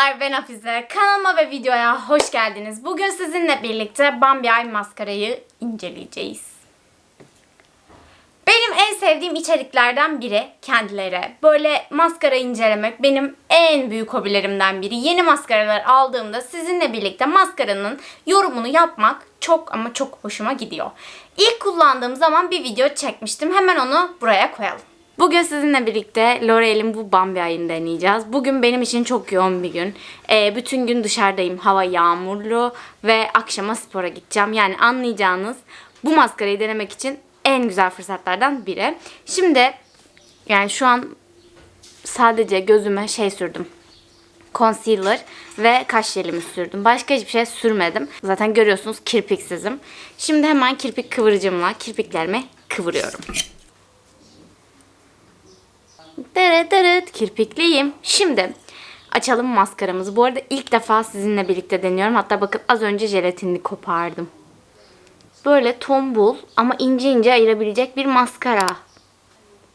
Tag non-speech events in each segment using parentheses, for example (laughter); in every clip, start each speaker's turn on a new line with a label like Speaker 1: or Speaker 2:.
Speaker 1: Merhabalar ben Hafize. Kanalıma ve videoya hoş geldiniz. Bugün sizinle birlikte Bambi Eye maskarayı inceleyeceğiz. Benim en sevdiğim içeriklerden biri kendileri. Böyle maskara incelemek benim en büyük hobilerimden biri. Yeni maskaralar aldığımda sizinle birlikte maskaranın yorumunu yapmak çok ama çok hoşuma gidiyor. İlk kullandığım zaman bir video çekmiştim. Hemen onu buraya koyalım. Bugün sizinle birlikte L'Oreal'in bu Bambi ayını deneyeceğiz. Bugün benim için çok yoğun bir gün. Ee, bütün gün dışarıdayım. Hava yağmurlu ve akşama spora gideceğim. Yani anlayacağınız bu maskarayı denemek için en güzel fırsatlardan biri. Şimdi yani şu an sadece gözüme şey sürdüm. Concealer ve kaş jelimi sürdüm. Başka hiçbir şey sürmedim. Zaten görüyorsunuz kirpiksizim. Şimdi hemen kirpik kıvırıcımla kirpiklerimi kıvırıyorum. Dırıt dırıt kirpikliyim. Şimdi açalım maskaramızı. Bu arada ilk defa sizinle birlikte deniyorum. Hatta bakın az önce jelatinini kopardım. Böyle tombul ama ince ince ayırabilecek bir maskara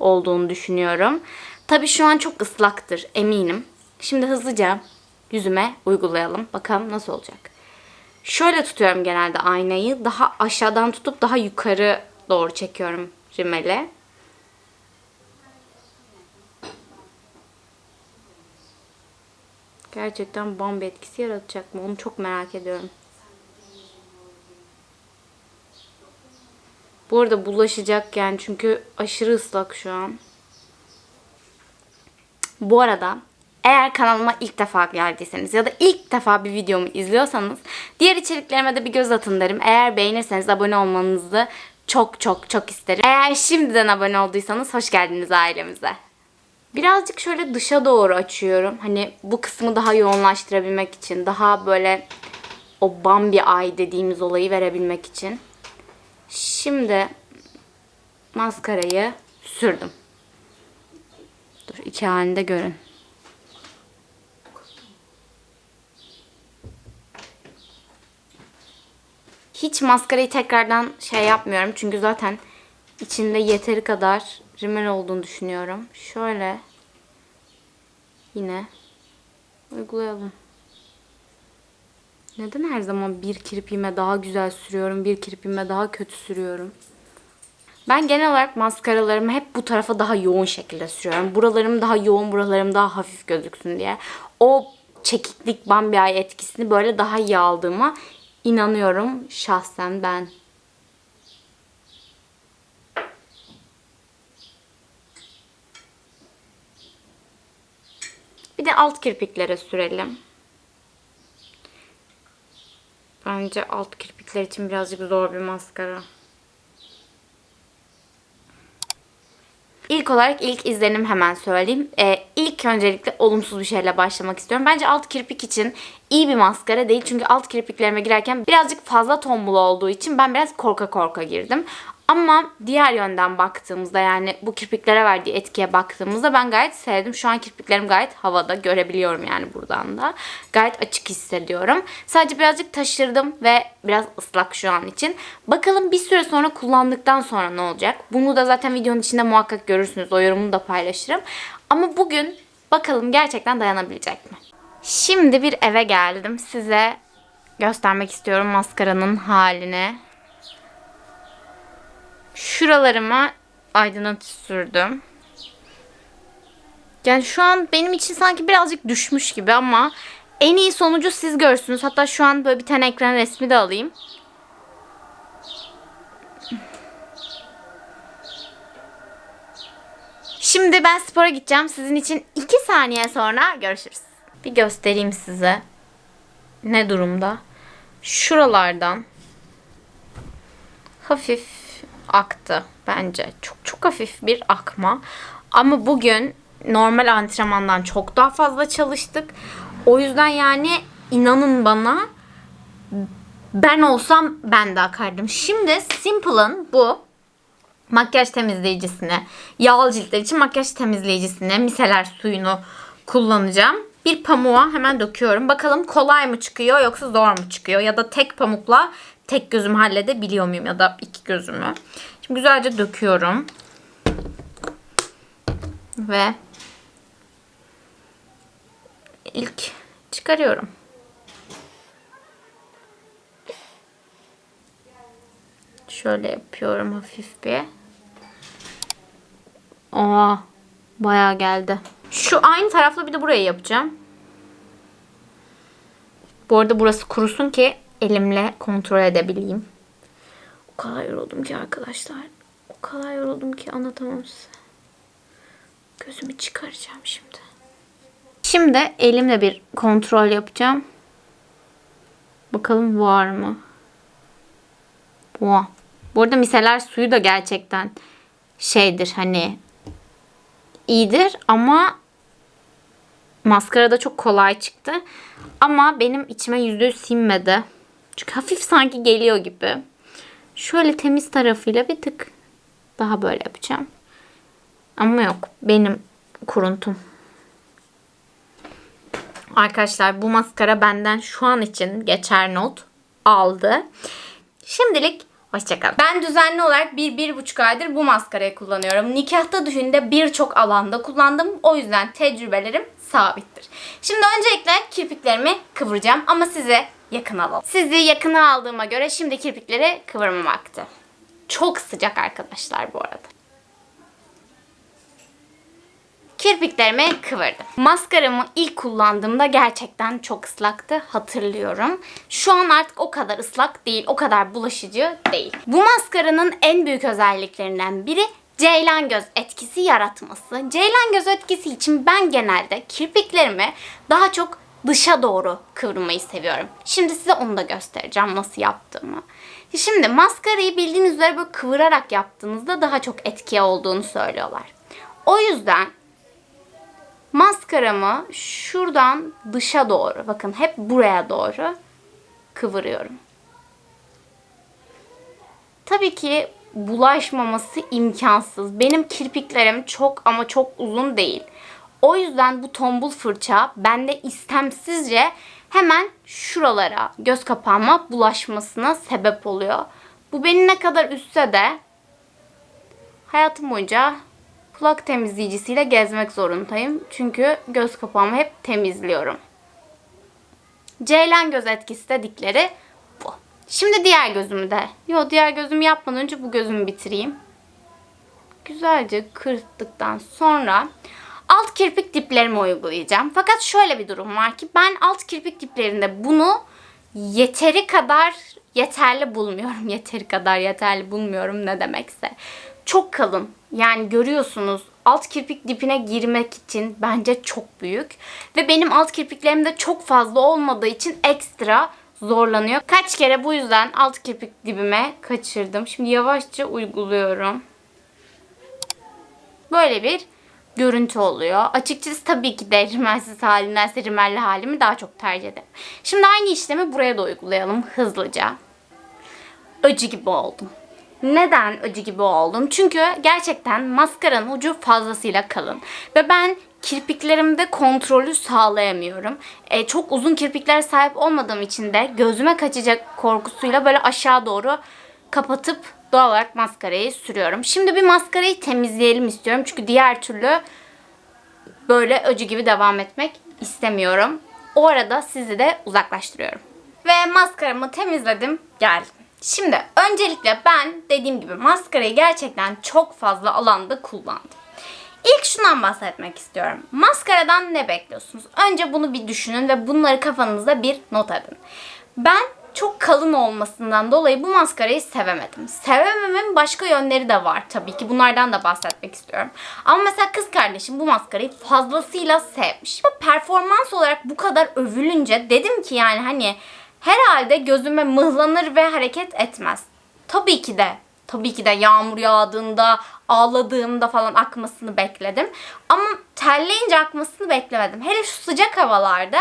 Speaker 1: olduğunu düşünüyorum. Tabii şu an çok ıslaktır eminim. Şimdi hızlıca yüzüme uygulayalım. Bakalım nasıl olacak. Şöyle tutuyorum genelde aynayı. Daha aşağıdan tutup daha yukarı doğru çekiyorum rimeli. Gerçekten Bambi etkisi yaratacak mı? Onu çok merak ediyorum. Bu arada bulaşacak yani çünkü aşırı ıslak şu an. Bu arada eğer kanalıma ilk defa geldiyseniz ya da ilk defa bir videomu izliyorsanız diğer içeriklerime de bir göz atın derim. Eğer beğenirseniz abone olmanızı çok çok çok isterim. Eğer şimdiden abone olduysanız hoş geldiniz ailemize. Birazcık şöyle dışa doğru açıyorum. Hani bu kısmı daha yoğunlaştırabilmek için. Daha böyle o Bambi ay dediğimiz olayı verebilmek için. Şimdi maskarayı sürdüm. Dur iki halinde görün. Hiç maskarayı tekrardan şey yapmıyorum. Çünkü zaten içinde yeteri kadar rimel olduğunu düşünüyorum. Şöyle yine uygulayalım. Neden her zaman bir kirpiğime daha güzel sürüyorum, bir kirpiğime daha kötü sürüyorum? Ben genel olarak maskaralarımı hep bu tarafa daha yoğun şekilde sürüyorum. Buralarım daha yoğun, buralarım daha hafif gözüksün diye. O çekiklik Bambi ay etkisini böyle daha iyi aldığıma inanıyorum şahsen ben. Bir de alt kirpiklere sürelim. Bence alt kirpikler için birazcık zor bir maskara. İlk olarak ilk izlenim hemen söyleyeyim. Ee, ilk öncelikle olumsuz bir şeyle başlamak istiyorum. Bence alt kirpik için iyi bir maskara değil. Çünkü alt kirpiklerime girerken birazcık fazla tombul olduğu için ben biraz korka korka girdim. Ama diğer yönden baktığımızda yani bu kirpiklere verdiği etkiye baktığımızda ben gayet sevdim. Şu an kirpiklerim gayet havada görebiliyorum yani buradan da. Gayet açık hissediyorum. Sadece birazcık taşırdım ve biraz ıslak şu an için. Bakalım bir süre sonra kullandıktan sonra ne olacak? Bunu da zaten videonun içinde muhakkak görürsünüz. O yorumumu da paylaşırım. Ama bugün bakalım gerçekten dayanabilecek mi? Şimdi bir eve geldim. Size göstermek istiyorum maskaranın halini. Şuralarıma aydınlatıcı sürdüm. Yani şu an benim için sanki birazcık düşmüş gibi ama en iyi sonucu siz görsünüz. Hatta şu an böyle bir tane ekran resmi de alayım. Şimdi ben spora gideceğim. Sizin için 2 saniye sonra görüşürüz. Bir göstereyim size. Ne durumda? Şuralardan hafif aktı bence. Çok çok hafif bir akma. Ama bugün normal antrenmandan çok daha fazla çalıştık. O yüzden yani inanın bana ben olsam ben de akardım. Şimdi Simple'ın bu makyaj temizleyicisini, yağlı ciltler için makyaj temizleyicisini, miseler suyunu kullanacağım. Bir pamuğa hemen döküyorum. Bakalım kolay mı çıkıyor yoksa zor mu çıkıyor? Ya da tek pamukla tek gözümü halledebiliyor muyum? Ya da iki gözümü. Şimdi güzelce döküyorum. Ve ilk çıkarıyorum. Şöyle yapıyorum hafif bir. Aa, bayağı geldi. Şu aynı tarafla bir de burayı yapacağım. Bu arada burası kurusun ki elimle kontrol edebileyim. O kadar yoruldum ki arkadaşlar. O kadar yoruldum ki anlatamam size. Gözümü çıkaracağım şimdi. Şimdi elimle bir kontrol yapacağım. Bakalım var mı? Var. Bu arada miseler suyu da gerçekten şeydir hani iyidir ama maskara da çok kolay çıktı. Ama benim içime yüzde yüz sinmedi. Çünkü hafif sanki geliyor gibi. Şöyle temiz tarafıyla bir tık daha böyle yapacağım. Ama yok. Benim kuruntum. Arkadaşlar bu maskara benden şu an için geçer not aldı. Şimdilik hoşçakalın. Ben düzenli olarak bir, bir buçuk aydır bu maskarayı kullanıyorum. Nikahta düğünde birçok alanda kullandım. O yüzden tecrübelerim sabittir. Şimdi öncelikle kirpiklerimi kıvıracağım ama size yakın alalım. Sizi yakına aldığıma göre şimdi kirpikleri kıvırma vakti. Çok sıcak arkadaşlar bu arada. Kirpiklerimi kıvırdım. Maskaramı ilk kullandığımda gerçekten çok ıslaktı hatırlıyorum. Şu an artık o kadar ıslak değil, o kadar bulaşıcı değil. Bu maskaranın en büyük özelliklerinden biri ceylan göz etkisi yaratması. Ceylan göz etkisi için ben genelde kirpiklerimi daha çok dışa doğru kıvırmayı seviyorum. Şimdi size onu da göstereceğim nasıl yaptığımı. Şimdi maskarayı bildiğiniz üzere böyle kıvırarak yaptığınızda daha çok etki olduğunu söylüyorlar. O yüzden maskaramı şuradan dışa doğru bakın hep buraya doğru kıvırıyorum. Tabii ki bulaşmaması imkansız. Benim kirpiklerim çok ama çok uzun değil. O yüzden bu tombul fırça bende istemsizce hemen şuralara, göz kapağıma bulaşmasına sebep oluyor. Bu beni ne kadar üstse de hayatım boyunca kulak temizleyicisiyle gezmek zorundayım. Çünkü göz kapağımı hep temizliyorum. Ceylan göz etkisi dedikleri bu. Şimdi diğer gözümü de. Yo diğer gözümü yapmadan önce bu gözümü bitireyim. Güzelce kırptıktan sonra alt kirpik diplerimi uygulayacağım. Fakat şöyle bir durum var ki ben alt kirpik diplerinde bunu yeteri kadar yeterli bulmuyorum. (laughs) Yeteri kadar yeterli bulmuyorum ne demekse. Çok kalın. Yani görüyorsunuz alt kirpik dipine girmek için bence çok büyük. Ve benim alt kirpiklerim de çok fazla olmadığı için ekstra zorlanıyor. Kaç kere bu yüzden alt kirpik dibime kaçırdım. Şimdi yavaşça uyguluyorum. Böyle bir görüntü oluyor. Açıkçası tabii ki de rimelsiz halindense rimelli halimi daha çok tercih ederim. Şimdi aynı işlemi buraya da uygulayalım hızlıca. Acı gibi oldum. Neden acı gibi oldum? Çünkü gerçekten maskaranın ucu fazlasıyla kalın. Ve ben kirpiklerimde kontrolü sağlayamıyorum. E, çok uzun kirpiklere sahip olmadığım için de gözüme kaçacak korkusuyla böyle aşağı doğru kapatıp doğal olarak maskarayı sürüyorum. Şimdi bir maskarayı temizleyelim istiyorum. Çünkü diğer türlü böyle acı gibi devam etmek istemiyorum. O arada sizi de uzaklaştırıyorum. Ve maskaramı temizledim, geldim. Şimdi öncelikle ben dediğim gibi maskarayı gerçekten çok fazla alanda kullandım. İlk şundan bahsetmek istiyorum. Maskaradan ne bekliyorsunuz? Önce bunu bir düşünün ve bunları kafanızda bir not edin. Ben çok kalın olmasından dolayı bu maskarayı sevemedim. Sevememin başka yönleri de var tabii ki. Bunlardan da bahsetmek istiyorum. Ama mesela kız kardeşim bu maskarayı fazlasıyla sevmiş. Ama performans olarak bu kadar övülünce dedim ki yani hani herhalde gözüme mıhlanır ve hareket etmez. Tabii ki de tabii ki de yağmur yağdığında, ağladığımda falan akmasını bekledim. Ama terleyince akmasını beklemedim. Hele şu sıcak havalarda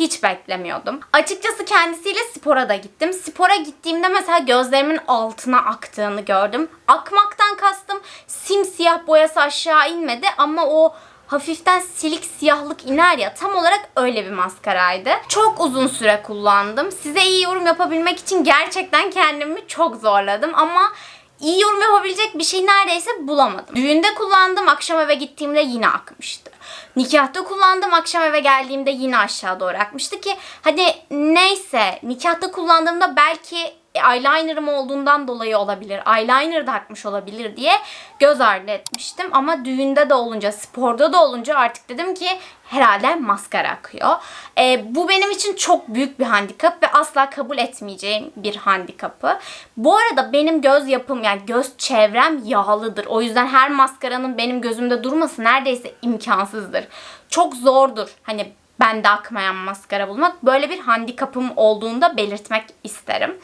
Speaker 1: hiç beklemiyordum. Açıkçası kendisiyle spora da gittim. Spora gittiğimde mesela gözlerimin altına aktığını gördüm. Akmaktan kastım simsiyah boyası aşağı inmedi ama o hafiften silik siyahlık iner ya tam olarak öyle bir maskaraydı. Çok uzun süre kullandım. Size iyi yorum yapabilmek için gerçekten kendimi çok zorladım ama iyi yorum yapabilecek bir şey neredeyse bulamadım. Düğünde kullandım, akşam eve gittiğimde yine akmıştı. Nikahta kullandım, akşam eve geldiğimde yine aşağı doğru akmıştı ki hadi neyse nikahta kullandığımda belki eyelinerım olduğundan dolayı olabilir. Eyeliner da akmış olabilir diye göz ardı etmiştim. Ama düğünde de olunca, sporda da olunca artık dedim ki herhalde maskara akıyor. Ee, bu benim için çok büyük bir handikap ve asla kabul etmeyeceğim bir handikapı. Bu arada benim göz yapım yani göz çevrem yağlıdır. O yüzden her maskaranın benim gözümde durması neredeyse imkansızdır. Çok zordur. Hani bende akmayan maskara bulmak. Böyle bir handikapım olduğunda belirtmek isterim.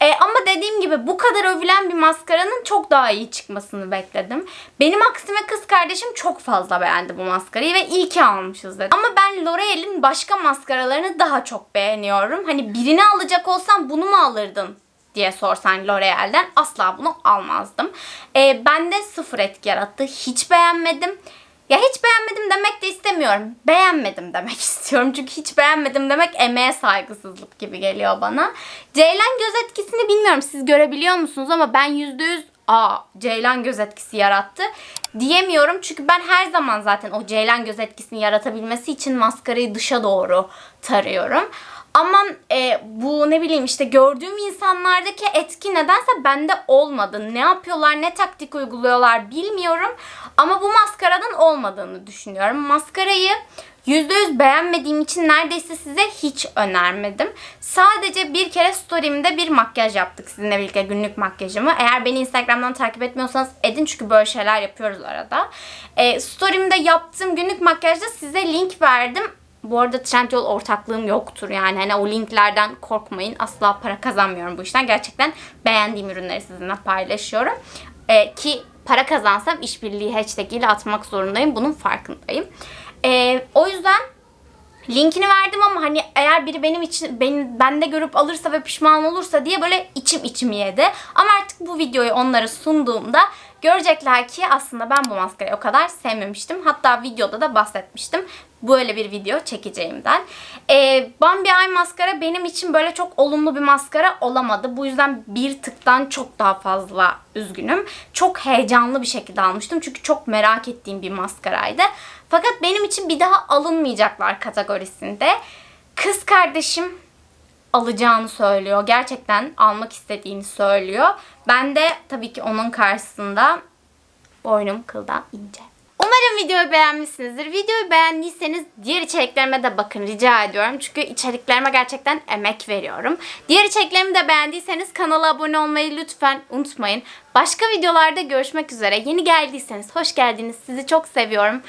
Speaker 1: Ee, ama dediğim gibi bu kadar övülen bir maskaranın çok daha iyi çıkmasını bekledim. Benim aksime kız kardeşim çok fazla beğendi bu maskarayı ve iyi ki almışız dedi. Ama ben L'Oreal'in başka maskaralarını daha çok beğeniyorum. Hani birini alacak olsam bunu mu alırdın? diye sorsan L'Oreal'den asla bunu almazdım. Ee, bende sıfır etki yarattı. Hiç beğenmedim. Ya hiç beğenmedim demek de istemiyorum. Beğenmedim demek (laughs) istiyorum. Çünkü hiç beğenmedim demek emeğe saygısızlık gibi geliyor bana. Ceylan göz etkisini bilmiyorum siz görebiliyor musunuz ama ben %100 aa Ceylan göz etkisi yarattı diyemiyorum. Çünkü ben her zaman zaten o Ceylan göz etkisini yaratabilmesi için maskarayı dışa doğru tarıyorum. Ama e, bu ne bileyim işte gördüğüm insanlardaki etki nedense bende olmadı. Ne yapıyorlar, ne taktik uyguluyorlar bilmiyorum. Ama bu maskaradan olmadığını düşünüyorum. Maskarayı %100 beğenmediğim için neredeyse size hiç önermedim. Sadece bir kere story'imde bir makyaj yaptık sizinle birlikte günlük makyajımı. Eğer beni Instagram'dan takip etmiyorsanız edin çünkü böyle şeyler yapıyoruz arada. E, story'imde yaptığım günlük makyajda size link verdim. Bu arada Trendyol ortaklığım yoktur yani hani o linklerden korkmayın. Asla para kazanmıyorum bu işten. Gerçekten beğendiğim ürünleri sizinle paylaşıyorum. Ee, ki para kazansam işbirliği hashtag ile atmak zorundayım. Bunun farkındayım. Ee, o yüzden linkini verdim ama hani eğer biri benim için beni bende görüp alırsa ve pişman olursa diye böyle içim içim yedi. Ama artık bu videoyu onlara sunduğumda görecekler ki aslında ben bu maskarayı o kadar sevmemiştim. Hatta videoda da bahsetmiştim böyle bir video çekeceğimden. Ee, Bambi Eye maskara benim için böyle çok olumlu bir maskara olamadı. Bu yüzden bir tıktan çok daha fazla üzgünüm. Çok heyecanlı bir şekilde almıştım. Çünkü çok merak ettiğim bir maskaraydı. Fakat benim için bir daha alınmayacaklar kategorisinde. Kız kardeşim alacağını söylüyor. Gerçekten almak istediğini söylüyor. Ben de tabii ki onun karşısında boynum kıldan ince. Umarım videoyu beğenmişsinizdir. Videoyu beğendiyseniz diğer içeriklerime de bakın rica ediyorum. Çünkü içeriklerime gerçekten emek veriyorum. Diğer içeriklerimi de beğendiyseniz kanala abone olmayı lütfen unutmayın. Başka videolarda görüşmek üzere. Yeni geldiyseniz hoş geldiniz. Sizi çok seviyorum.